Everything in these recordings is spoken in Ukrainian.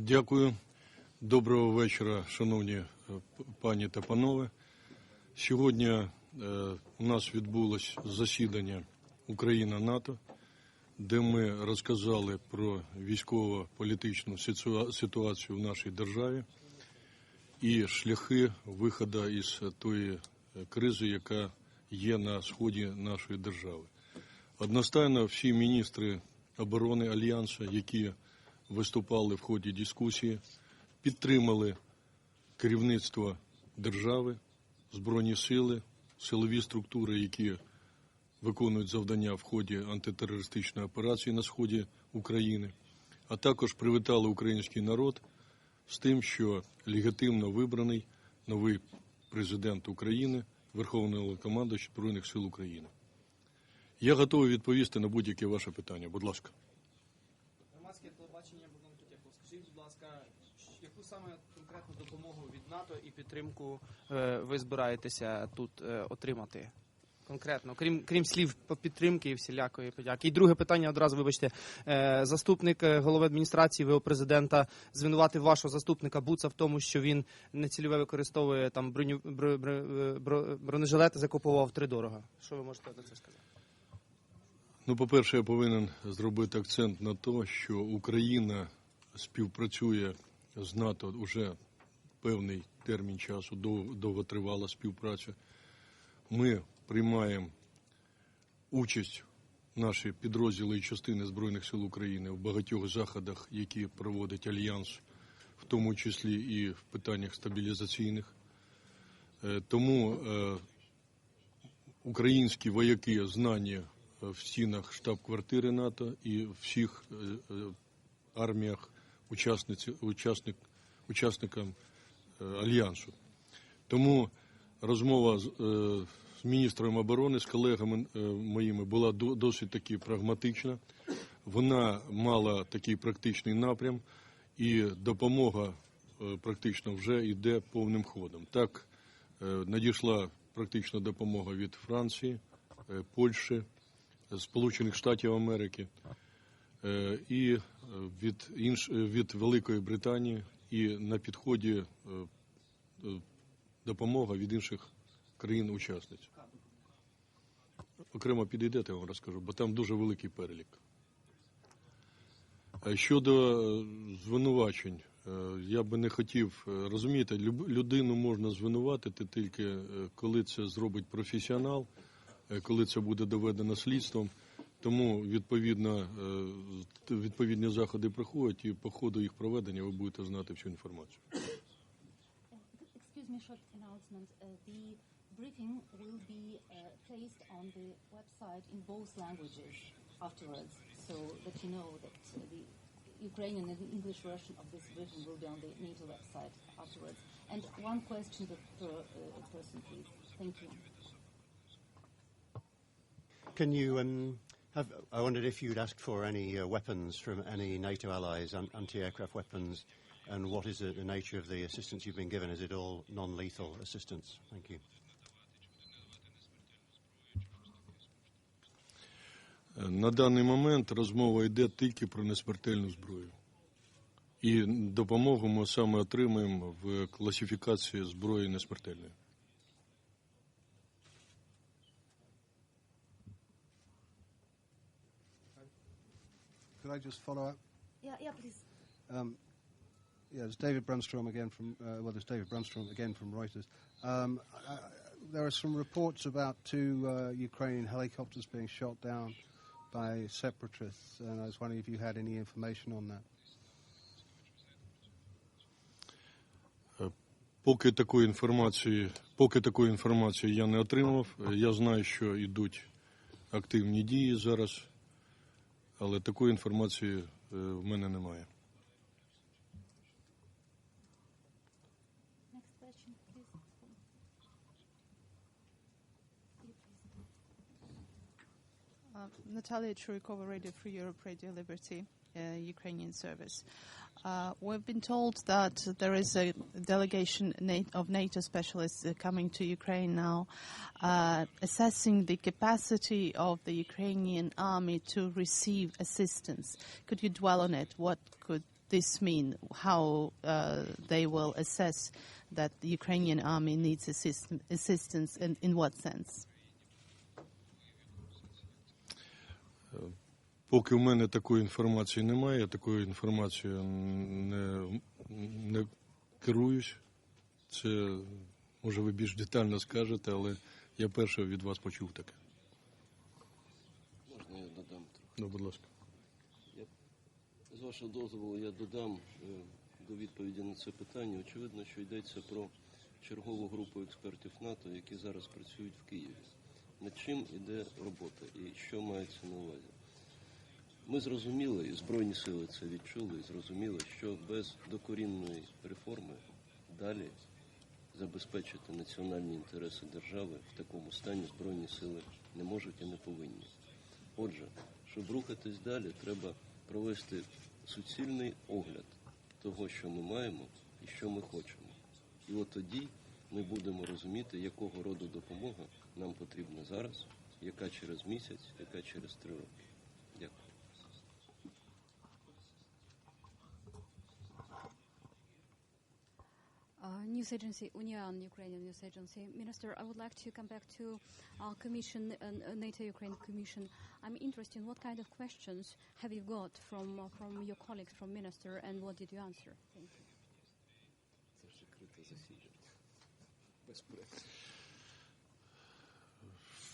Дякую. Доброго вечора, шановні е, пані та панове. Сьогодні е, у нас відбулось засідання Україна-НАТО, де ми розказали про військово-політичну ситуацію в нашій державі і шляхи виходу із тої е, кризи, яка є на сході нашої держави. Одностайно всі міністри оборони Альянсу, які виступали в ході дискусії, підтримали керівництво держави, збройні сили, силові структури, які виконують завдання в ході антитерористичної операції на сході України, а також привітали український народ з тим, що легітимно вибраний новий президент України, Верховний Головнокомандуючий Збройних сил України. Я готовий відповісти на будь-яке ваше питання. Будь ласка. Саме конкретну допомогу від НАТО і підтримку е, ви збираєтеся тут е, отримати? Конкретно, крім крім слів підтримки і всілякої подяки. І друге питання одразу, вибачте, Е, заступник голови адміністрації ВО президента звинуватив вашого заступника Буца в тому, що він нецільове використовує там броню бро- бро- бро- бронежилети, закуповував втридорога. Що ви можете до це сказати? Ну, по-перше, я повинен зробити акцент на те, що Україна співпрацює з НАТО вже певний термін часу, довготривала співпраця. Ми приймаємо участь наші підрозділи і частини Збройних сил України в багатьох заходах, які проводить Альянс, в тому числі і в питаннях стабілізаційних. Е, Тому е, українські вояки знані е, в стінах штаб-квартири НАТО і в всіх арміях учасниці, учасник, учасникам е, альянсу. Тому розмова з, е, з міністром оборони, з колегами е, моїми була до- досить таки прагматична. Вона мала такий практичний напрям, і допомога е, практично вже йде повним ходом. Так е, надійшла практична допомога від Франції, е, Польщі, Сполучених Штатів Америки і е, від, інш, е, від Великої Британії, і на підході е, е, допомога від інших країн-учасниць. Окремо підійдете, я вам розкажу, бо там дуже великий перелік. Е, Щодо е, звинувачень, е, я би не хотів е, розумієте, людину можна звинуватити тільки е, коли це зробить професіонал, е, коли це буде доведено слідством. Тому відповідно е, відповідні заходи проходять, і по ходу їх проведення ви будете знати всю інформацію. Excuse me, short announcement. Uh, the briefing will be uh, placed on the website in both languages afterwards, so that you know that uh, the Ukrainian and the English version of this briefing will be on the NATO website afterwards. And one question per uh, person, please. Thank you. Can you um? I wondered if you'd asked for any uh, weapons from any NATO allies, an- anti-aircraft weapons, and what is the, the nature of the assistance you've been given? Is it all non-lethal assistance? Thank you. Е, На даний момент розмова йде тільки про несмертельну зброю. І допомогу ми саме отримуємо в класифікації зброї несмертельної. Could I just follow up? Yeah, yeah, please. Um, yeah, it's David Brunstrom again from, uh, well, there's David Brunstrom again from Reuters. Um, I, I, there are some reports about two uh, Ukrainian helicopters being shot down by separatists, and I was wondering if you had any information on that. Поки такої інформації, поки такої інформації я не отримав. Е, Я знаю, що йдуть активні дії зараз, Але такої інформації е, в мене немає. Uh, Natalia Churikova, Radio Free Europe, Radio Liberty, uh, Ukrainian service. Uh, we've been told that there is a delegation of NATO specialists uh, coming to Ukraine now, uh, assessing the capacity of the Ukrainian army to receive assistance. Could you dwell on it? What could this mean? How uh, they will assess that the Ukrainian army needs assist- assistance, and in what sense? Поки в мене такої інформації немає, я такою інформацією не, не керуюсь. Це, може, ви більш детально скажете, але я перше від вас почув таке. Можна я додам трохи? Ну, будь ласка. З вашого дозволу я додам е, до відповіді на це питання. Очевидно, що йдеться про чергову групу експертів НАТО, які зараз працюють в Києві. Над чим іде робота і що мається на увазі? Ми зрозуміли, і Збройні сили це відчули, і зрозуміли, що без докорінної реформи далі забезпечити національні інтереси держави в такому стані Збройні сили не можуть і не повинні. Отже, щоб рухатись далі, треба провести суцільний огляд того, що ми маємо і що ми хочемо. І от тоді ми будемо розуміти, якого роду допомога нам потрібна зараз, яка через місяць, яка через три роки. Дякую. Uh, news agency Union, Ukrainian news agency. Minister, I would like to come back to uh, Commission, uh, NATO Ukraine Commission. I'm interested in what kind of questions have you got from uh, from your colleagues, from Minister, and what did you answer? Thank you.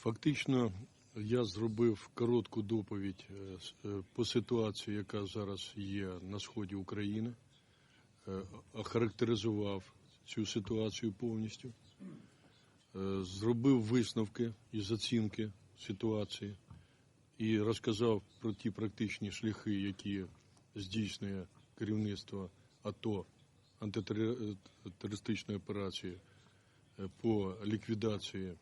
Фактично, я зробив коротку доповідь е, е, по ситуації, яка зараз є на сході України, е, охарактеризував цю ситуацію повністю, е, зробив висновки із оцінки ситуації і розказав про ті практичні шляхи, які здійснює керівництво АТО антитерористичної операції е, по ліквідації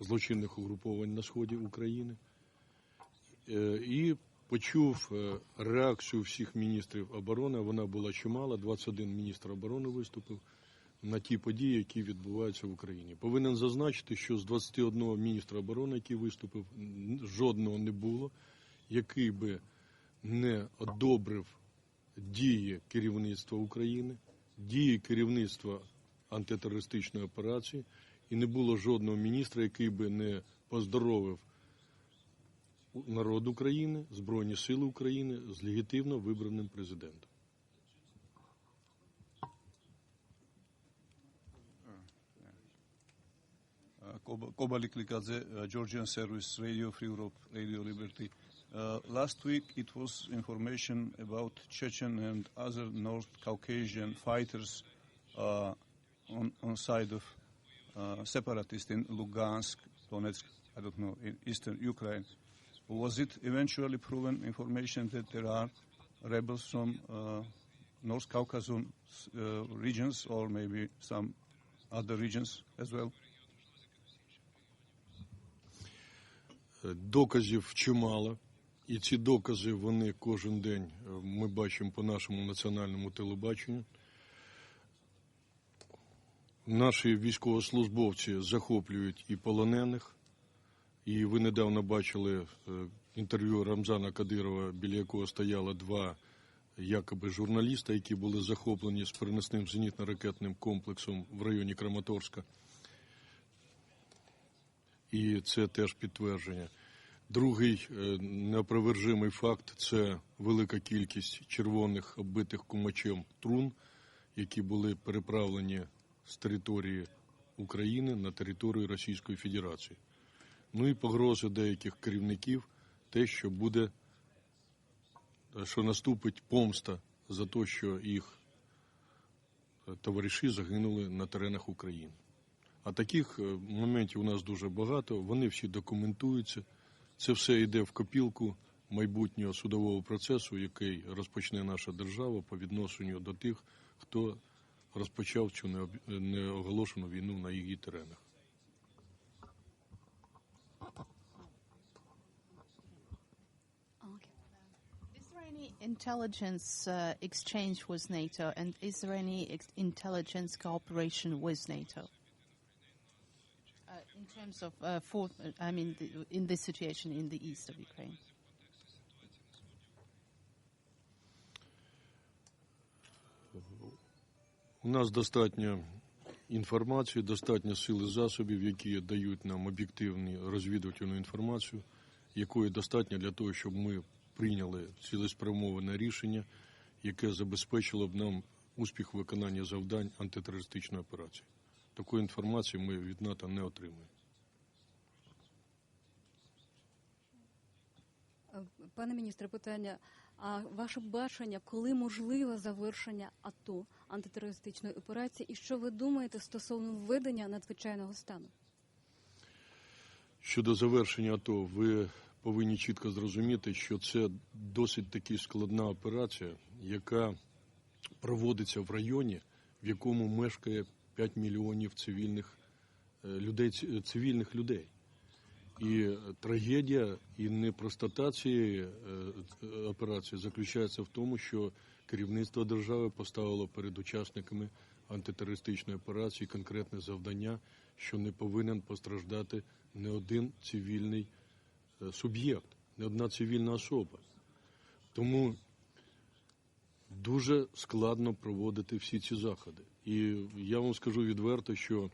злочинних угруповань на сході України Е, і почув реакцію всіх міністрів оборони. Вона була чимала. 21 міністр оборони виступив на ті події, які відбуваються в Україні. Повинен зазначити, що з 21 міністра оборони, який виступив, жодного не було, який би не одобрив дії керівництва України, дії керівництва антитерористичної операції, і не було жодного міністра, який би не поздоровив народ України, Збройні Сили України з легітимно вибраним президентом. Uh, Koba Koba uh, Georgian Service, Radio Free Europe, Radio Liberty. Uh, last week it was information about Chechen and other North Caucasian fighters uh, on, on side of uh, separatists in Lugansk, Donetsk, I don't know, in eastern Ukraine. Was it eventually proven information that there are rebels from uh, North Caucasus uh, regions or maybe some other regions as well? Доказів чимало, і ці докази вони кожен день е, ми бачимо по нашому національному телебаченню. Наші військовослужбовці захоплюють і полонених, і ви недавно бачили е, інтерв'ю Рамзана Кадирова, біля якого стояло два якоби журналіста, які були захоплені з переносним зенітно-ракетним комплексом в районі Краматорська. І це теж підтвердження. Другий е, неопровержимий факт це велика кількість червоних оббитих кумачем трун, які були переправлені з території України на територію Російської Федерації. Ну і погрози деяких керівників, те, що буде, що наступить помста за те, що їх е, товариші загинули на теренах України. А таких е, моментів у нас дуже багато, вони всі документуються. Це все йде в копілку майбутнього судового процесу, який розпочне наша держава по відношенню до тих, хто розпочав цю неоголошену війну на її теренах. Intelligence uh, exchange with NATO, and is there any ex- intelligence cooperation with NATO? In terms of, uh, for, I mean, the, in this situation in the east of Ukraine. У нас достатньо інформації, достатньо сил і засобів, які дають нам об'єктивну розвідувальну інформацію, якої достатньо для того, щоб ми прийняли цілеспрямоване рішення, яке забезпечило б нам успіх виконання завдань антитерористичної операції. Такої інформації ми від НАТО не отримуємо. Пане міністре, питання. А ваше бачення, коли можливе завершення АТО антитерористичної операції, і що ви думаєте стосовно введення надзвичайного стану? Щодо завершення АТО, ви повинні чітко зрозуміти, що це досить таки складна операція, яка проводиться в районі, в якому мешкає 5 мільйонів цивільних е, людей, цивільних людей. І е, трагедія і непростота цієї е, е, операції заключається в тому, що керівництво держави поставило перед учасниками антитерористичної операції конкретне завдання, що не повинен постраждати не один цивільний е, суб'єкт, не одна цивільна особа. Тому дуже складно проводити всі ці заходи. І я вам скажу відверто, що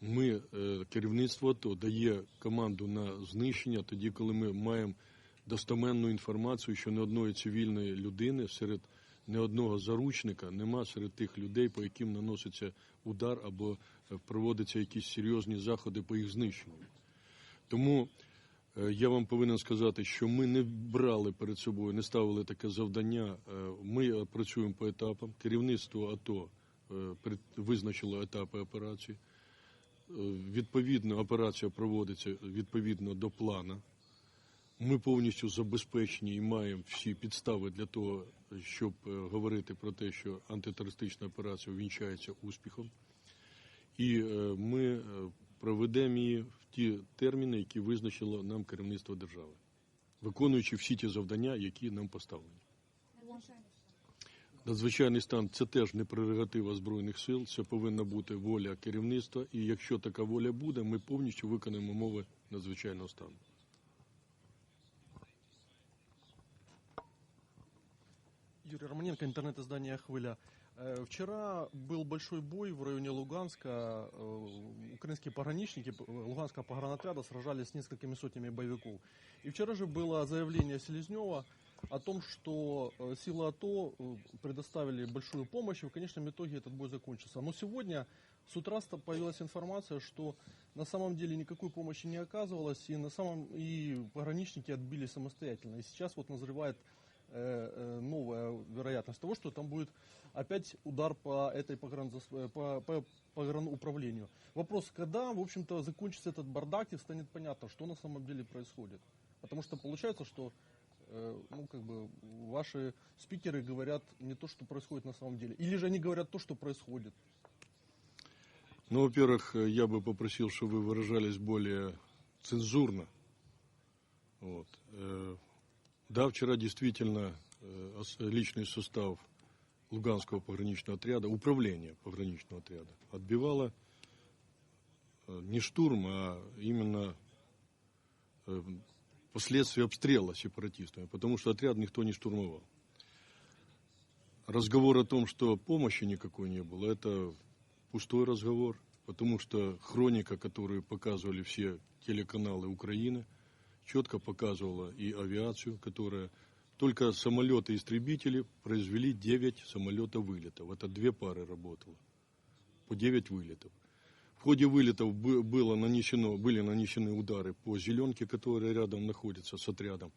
ми, е, керівництво АТО, дає команду на знищення тоді, коли ми маємо достеменну інформацію, що не одної цивільної людини серед не одного заручника нема серед тих людей, по яким наноситься удар або е, проводяться якісь серйозні заходи по їх знищенню. Тому е, я вам повинен сказати, що ми не брали перед собою, не ставили таке завдання. Ми працюємо по етапам. Керівництво АТО визначило етапи операції. Е, Відповідно, операція проводиться відповідно до плану. Ми повністю забезпечені і маємо всі підстави для того, щоб е, говорити про те, що антитерористична операція увінчається успіхом. І е, ми е, проведемо її в ті терміни, які визначило нам керівництво держави, виконуючи всі ті завдання, які нам поставлені. Надзвичайний стан це теж не прерогатива Збройних сил, це повинна бути воля керівництва. І якщо така воля буде, ми повністю виконаємо умови надзвичайного стану. Юрий Романенко, интернет-издание «Хвыля». Э, Вчера был большой бой в районе Луганска. Э, Украинские пограничники п- Луганского погранотряда сражались с несколькими сотнями боевиков. И вчера же было заявление Селезнева о том, что э, силы АТО э, предоставили большую помощь, и в конечном итоге этот бой закончился. Но сегодня с утра появилась информация, что на самом деле никакой помощи не оказывалось, и, на самом, и пограничники отбили самостоятельно. И сейчас вот назревает э, новая вероятность того, что там будет опять удар по этой погранзас- по, по погрануправлению. Вопрос, когда, в общем-то, закончится этот бардак и станет понятно, что на самом деле происходит. Потому что получается, что ну, как бы, ваши спикеры говорят не то, что происходит на самом деле. Или же они говорят то, что происходит. Ну, во-первых, э, я бы попросил, чтобы вы выражались более цензурно. Вот. Э, Да, вчера действительно э, личный состав Луганского пограничного отряда, управление пограничного отряда, отбивало э, не штурм, а именно последствия обстрела сепаратистами, потому что отряд никто не штурмовал. Разговор о том, что помощи никакой не было, это пустой разговор, потому что хроника, которую показывали все телеканалы Украины, четко показывала и авиацию, которая только самолеты-истребители произвели 9 самолетов вылетов. Это две пары работало. По 9 вылетов. В ходе вылетов бы- было нанесено, были нанесены удары по зеленке, которая рядом находится с отрядом.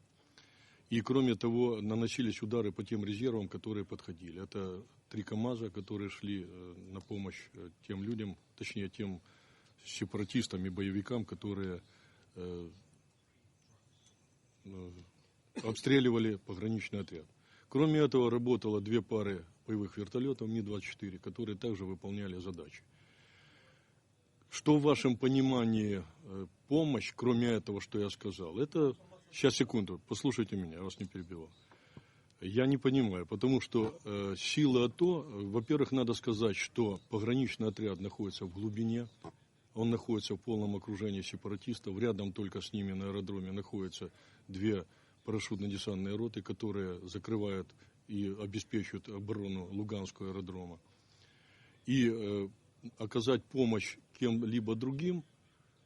И кроме того, наносились удары по тем резервам, которые подходили. Это три КАМАЗа, которые шли э, на помощь э, тем людям, точнее тем сепаратистам и боевикам, которые э, обстреливали пограничный отряд. Кроме этого, работало две пары боевых вертолетов Ми-24, которые также выполняли задачи. Что в вашем понимании э, помощь, кроме этого, что я сказал? Это, сейчас, секунду, послушайте меня, я вас не перебивал. Я не понимаю, потому что э, силы АТО, э, во-первых, надо сказать, что пограничный отряд находится в глубине, он находится в полном окружении сепаратистов, рядом только с ними на аэродроме находятся две парашютно-десантные роты, которые закрывают и обеспечивают оборону Луганского аэродрома. И э, оказать помощь кем-либо другим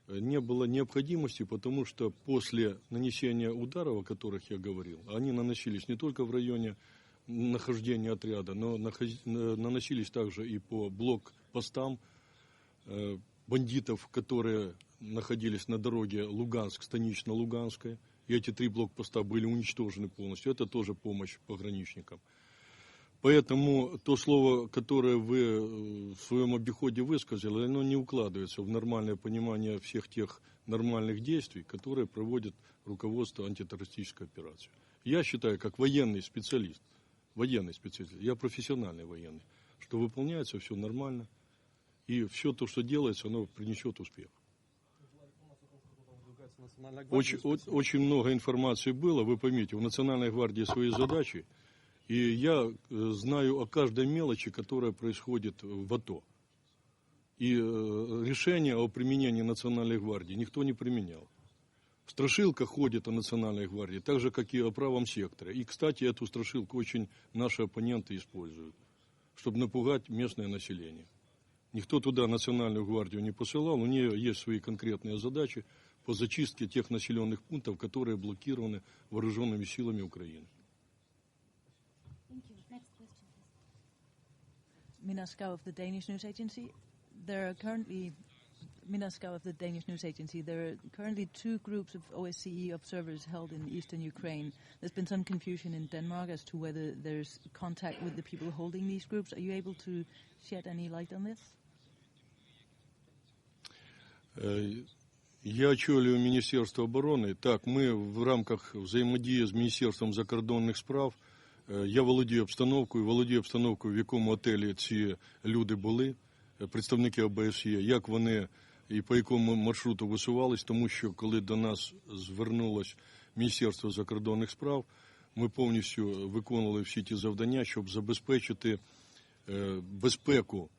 э, не было необходимости, потому что после нанесения ударов, о которых я говорил, они наносились не только в районе нахождения отряда, но на- наносились также и по блокпостам э, бандитов, которые находились на дороге Луганск-Станично-Луганская. И эти три блокпоста были уничтожены полностью. Это тоже помощь пограничникам. Поэтому то слово, которое вы э, в своем обиходе высказали, оно не укладывается в нормальное понимание всех тех нормальных действий, которые проводит руководство антитеррористической операции. Я считаю, как военный специалист, военный специалист, я профессиональный военный, что выполняется все нормально, и все то, что делается, оно принесет успех. Очень, очень много информации было, вы поймите, у Национальной гвардии свои задачи, и я э, знаю о каждой мелочи, которая происходит в АТО. И э, решение о применении Национальной гвардии никто не применял. Страшилка ходит о Национальной гвардии, так же, как и о правом секторе. И, кстати, эту страшилку очень наши оппоненты используют, чтобы напугать местное население. Никто туда Национальную гвардию не посылал, у нее есть свои конкретные задачи по зачистке тех населенных пунктов, которые блокированы вооруженными силами Украины. Mina Skau of the Danish news agency. There are currently Mina Skau of the Danish news agency. There are currently two groups of OSCE observers held in eastern Ukraine. There's been some confusion in Denmark as to whether there's contact with the people holding these groups. Are you able to shed any light on this? Е, Я очолюю Міністерство оборони. Так, ми в рамках взаємодії з Міністерством закордонних справ. е, Я володію обстановкою, володію обстановкою, в якому готелі ці люди були, е, представники ОБСЄ, як вони і по якому маршруту висувались, тому що коли до нас звернулось Міністерство закордонних справ, ми повністю виконували всі ті завдання, щоб забезпечити е, безпеку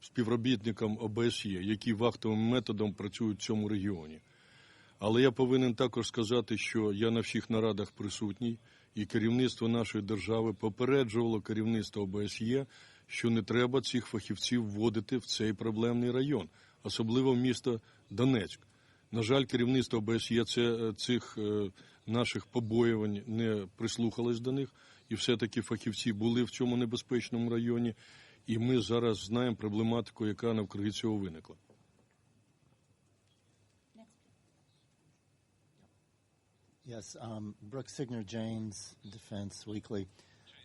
співробітникам ОБСЄ, які вахтовим методом працюють в цьому регіоні. Але я повинен також сказати, що я на всіх нарадах присутній, і керівництво нашої держави попереджувало керівництво ОБСЄ, що не треба цих фахівців вводити в цей проблемний район, особливо в місто Донецьк. На жаль, керівництво ОБСЄ це, цих е, наших побоювань не прислухалось до них, і все-таки фахівці були в цьому небезпечному районі. І ми зараз знаємо проблематику, яка навкруги цього виникла. Yes, um, Brooke Signer James, Defense Weekly.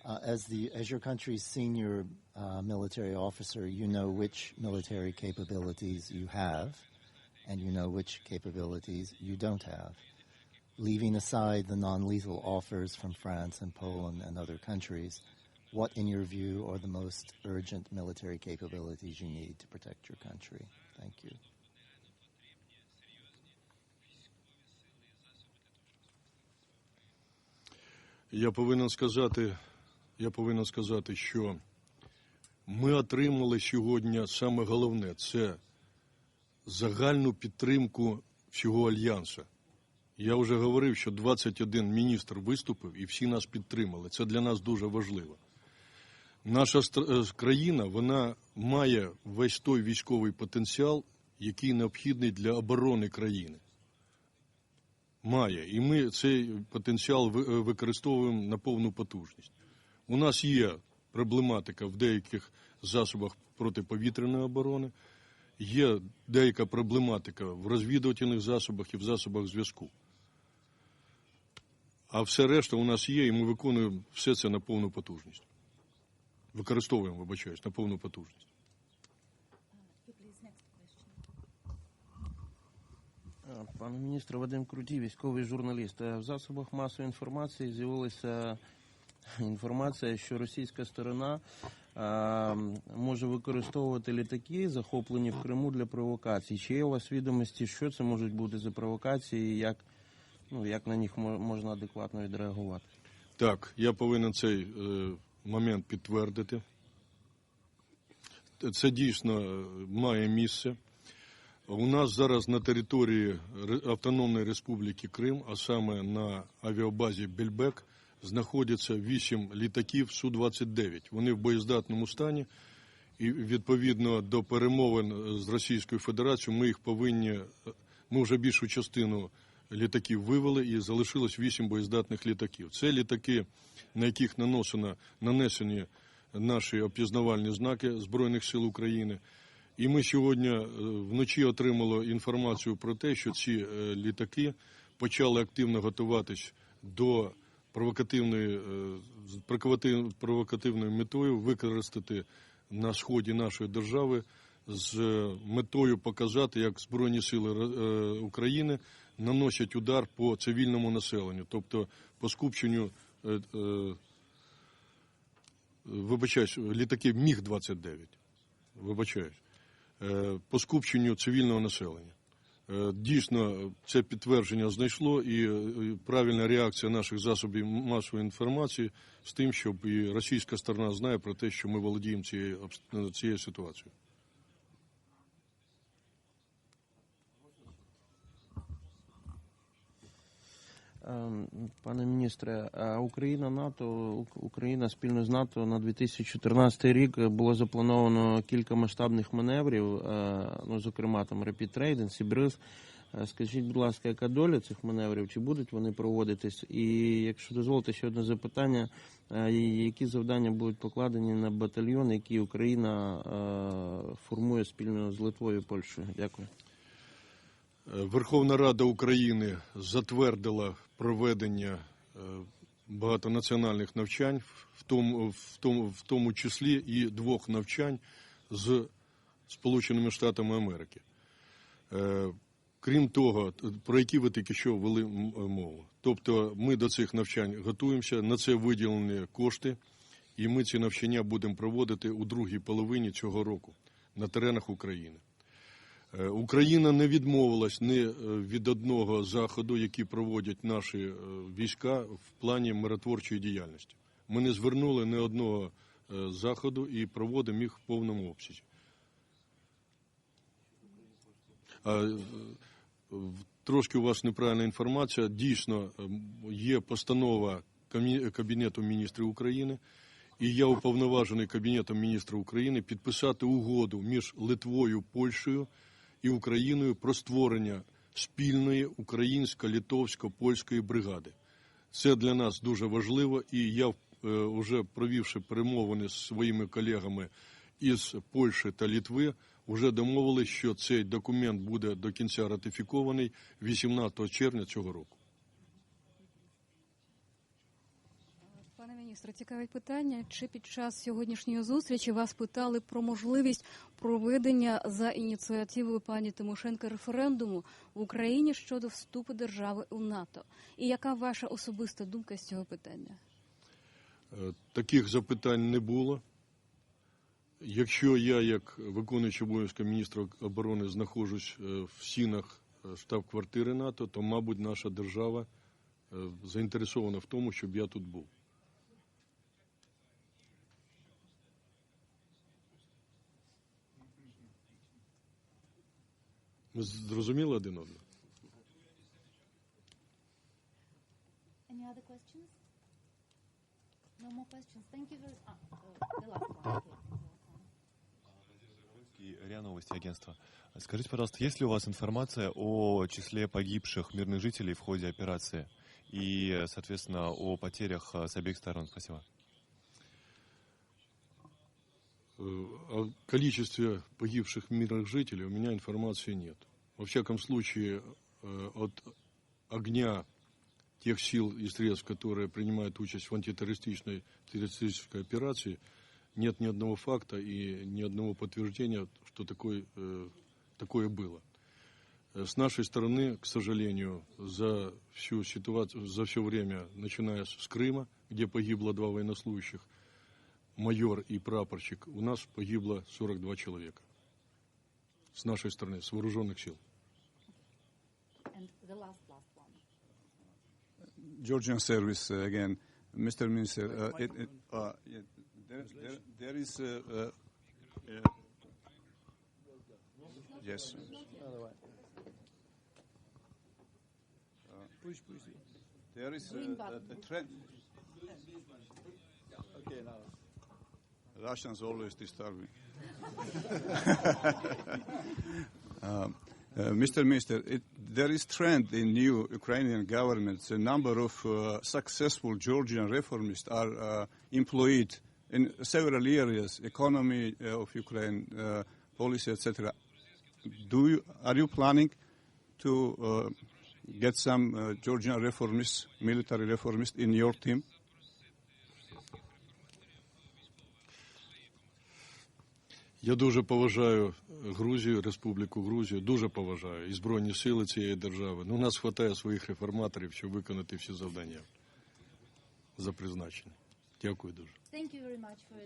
Uh, as the as your country's senior uh, military officer, you know which military capabilities you have, and you know which capabilities you don't have. Leaving aside the non-lethal offers from France and Poland and other countries, what, in your view, are the most urgent military capabilities you need to protect your country? Thank you. Я повинен сказати, я повинен сказати, що ми отримали сьогодні саме головне це загальну підтримку всього альянсу. Я вже говорив, що 21 міністр виступив і всі нас підтримали. Це для нас дуже важливо. Наша е, країна вона має весь той військовий потенціал, який необхідний для оборони країни. Має. І ми цей потенціал е, використовуємо на повну потужність. У нас є проблематика в деяких засобах протиповітряної оборони, є деяка проблематика в розвідувальних засобах і в засобах зв'язку. А все решта у нас є, і ми виконуємо все це на повну потужність. Використовуємо, вибачаюсь, на повну потужність. You please, next question. Е, Пане міністре, Вадим Крутій, військовий журналіст. Е, В засобах масової інформації з'явилася інформація, що російська сторона може використовувати літаки, захоплені в Криму для провокацій. Чи є у вас відомості, що це можуть бути за провокації, і як, ну, як на них мо- можна адекватно відреагувати? Так, я повинен цей е, момент підтвердити. Це дійсно е, має місце. У нас зараз на території Автономної Республіки Крим, а саме на авіабазі Бельбек, знаходяться 8 літаків Су-29. Вони в боєздатному стані, і відповідно до перемовин з Російською Федерацією ми їх повинні. е, Ми вже більшу частину літаків вивели і залишилось 8 боєздатних літаків. Це літаки, на яких наносено нанесені наші опізнавальні знаки Збройних сил України. І ми сьогодні е, вночі отримали інформацію про те, що ці е, літаки почали активно готуватись до провокативної, е, провокативною метою використати на сході нашої держави з метою показати, як Збройні сили України наносять удар по цивільному населенню, тобто по скупченню. Вибачаюсь, літаки Міг-29. Вибачаюсь. Е, по скупченню цивільного населення. Е, Дійсно, це підтвердження знайшло, і е, правильна реакція наших засобів масової інформації з тим, щоб і російська сторона знає про те, що ми володіємо цією, цією ситуацією. Пане міністре, Україна НАТО, Україна спільно з НАТО на 2014 рік було заплановано кілька масштабних маневрів, е, ну зокрема там Rapid Trade, Сібриз. Е, Скажіть, будь ласка, яка доля цих маневрів? Чи будуть вони проводитись? І якщо дозволите ще одне запитання, е, які завдання будуть покладені на батальйон, який Україна е, формує спільно з Литвою і Польщею? Дякую. Е, Верховна Рада України затвердила проведення е, багатонаціональних навчань, в тому, в тому, в тому числі і двох навчань з Сполученими Штатами Америки. Е, Крім того, про які ви тільки що вели мову. Тобто ми до цих навчань готуємося, на це виділені кошти, і ми ці навчання будемо проводити у другій половині цього року на теренах України. Е, Україна не відмовилась ні е, від одного заходу, який проводять наші е, війська в плані миротворчої діяльності. Ми не звернули ні одного заходу і проводимо їх в повному обсязі. Трошки у вас неправильна інформація. Дійсно, є постанова Кабінету міністрів України, і я уповноважений Кабінетом міністрів України підписати угоду між Литвою, Польщею і Україною про створення спільної українсько-литовсько-польської бригади. Це для нас дуже важливо, і я, е, вже провівши перемовини з своїми колегами із Польщі та Литви, вже домовилися, що цей документ буде до кінця ратифікований 18 червня цього року. Пане міністре, цікавить питання. Чи під час сьогоднішньої зустрічі вас питали про можливість проведення за ініціативою пані Тимошенко референдуму в Україні щодо вступу держави у НАТО? І яка ваша особиста думка з цього питання? Е, Таких запитань не було. Якщо я, як виконуючий обов'язки міністра оборони, знаходжусь е, в стінах е, штаб-квартири НАТО, то, мабуть, наша держава заінтересована в тому, щоб я тут був. Ми зрозуміли один одного? Any other questions? No more questions. Thank you very much. Ah, the last one. Okay. И РИА Новости агентства. Скажите, пожалуйста, есть ли у вас информация о числе погибших мирных жителей в ходе операции и, соответственно, о потерях э, с обеих сторон? Спасибо. Э, О количестве погибших мирных жителей у меня информации нет. Во всяком случае, э, от огня тех сил и средств, которые принимают участь в антитеррористической террористической операции, нет ни одного факта и ни одного подтверждения, что такое, э, такое было. Э, С нашей стороны, к сожалению, за всю ситуацию, за все время, начиная с Крыма, где погибло два военнослужащих, майор и прапорщик, у нас погибло 42 человека. С нашей стороны, с вооруженных сил. Georgian service uh, again, Mr. Minister. Uh, it, it, uh, yeah, there, there, there is. Uh, uh, uh, yes. Uh, There is uh, a, button. a trend. Russians always disturb me. Um, uh, Mr. Minister, it, there is trend in new Ukrainian governments. A number of uh, successful Georgian reformists are uh, employed in several areas: economy uh, of Ukraine, uh, policy, etc. Do you are you planning to uh, get some uh, Georgian reformists, military reformists, in your team? Я дуже поважаю Грузію, Республіку Грузію, дуже поважаю і Збройні сили цієї держави. Ну, у нас вистачає своїх реформаторів, щоб виконати всі завдання за призначення. Дякую дуже. Thank you very much for.